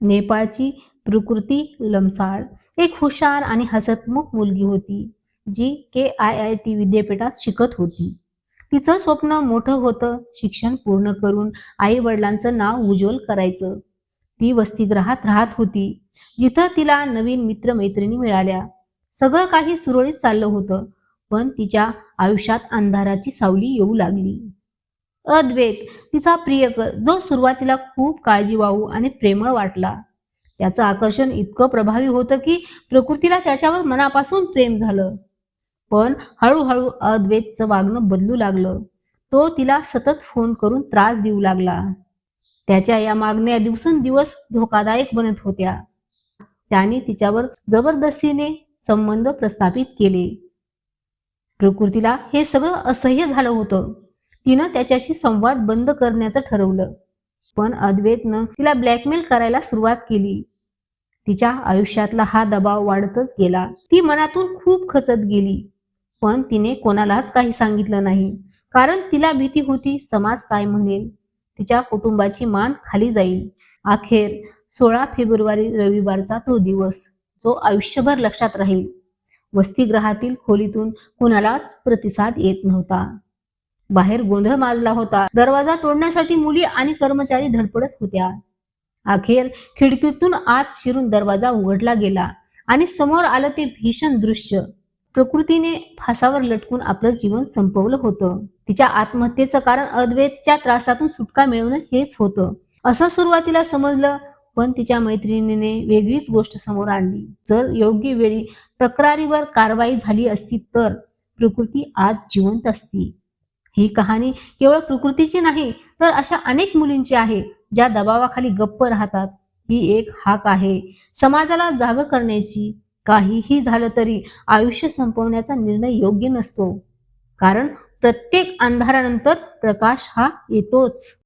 नेपाळची प्रकृती लमसाळ. एक हुशार आणि हसतमुख मुलगी होती जी के आय आय टी विद्यापीठात शिकत होती. तिचं स्वप्न मोठं होतं शिक्षण पूर्ण करून आई वडिलांचं नाव उज्ज्वल करायचं. ती वसतिगृहात राहत होती जिथं तिला नवीन मित्रमैत्रिणी मिळाल्या. सगळं काही सुरळीत चाललं होतं पण तिच्या आयुष्यात अंधाराची सावली येऊ लागली. अद्वैत. तिचा प्रियकर जो सुरुवातीला खूप काळजीवाहू आणि प्रेमळ वाटला. त्याचं आकर्षण इतकं प्रभावी होतं की प्रकृतीला त्याच्यावर मनापासून प्रेम झालं. पण हळूहळू अद्वैतचं वागणं बदलू लागलं. तो तिला सतत फोन करून त्रास देऊ लागला. त्याच्या या मागण्या दिवसेंदिवस धोकादायक बनत होत्या. त्याने तिच्यावर जबरदस्तीने संबंध प्रस्थापित केले. प्रकृतीला हे सगळं असह्य झालं होतं. तिनं त्याच्याशी संवाद बंद करण्याचं ठरवलं. पण अद्वैतनं तिला ब्लॅकमेल करायला सुरुवात केली. तिच्या आयुष्यातला हा दबाव वाढतच गेला. ती मनातून खूप खचत गेली. पण तिने कोणालाच काही सांगितलं नाही. कारण तिला भीती होती समाज काय म्हणेल? तिच्या कुटुंबाची मान खाली जाईल. अखेर सोळा फेब्रुवारी रविवारचा तो दिवस जो आयुष्यभर लक्षात राहील. वसतिगृहातील खोलीतून कुणालाच प्रतिसाद येत नव्हता. बाहेर गोंधळ माजला होता. दरवाजा तोडण्यासाठी मुली आणि कर्मचारी धडपडत होत्या. अखेर खिडकीतून आत शिरून दरवाजा उघडला गेला आणि समोर आलं ते भीषण दृश्य. प्रकृतीने फासावर लटकून आपलं जीवन संपवलं होतं. तिच्या आत्महत्येचं कारण अद्वैतच्या त्रासातून सुटका मिळवणं हेच होतं. असं सुरुवातीला समजलं पण तिच्या मैत्रिणीने वेगळीच गोष्ट समोर आणली. जर योग्य वेळी तक्रारीवर कारवाई झाली असती तर प्रकृती आज जिवंत असती. ही कहाणी केवळ प्रकृतीची नाही तर अशा अनेक मुलींची आहे ज्या दबावाखाली गप्प राहतात. ही एक हाक आहे. समाजाला जाग करण्याची काहीही झालं तरी आयुष्य संपवण्याचा निर्णय योग्य नसतो. कारण प्रत्येक अंधारानंतर प्रकाश हा येतोच.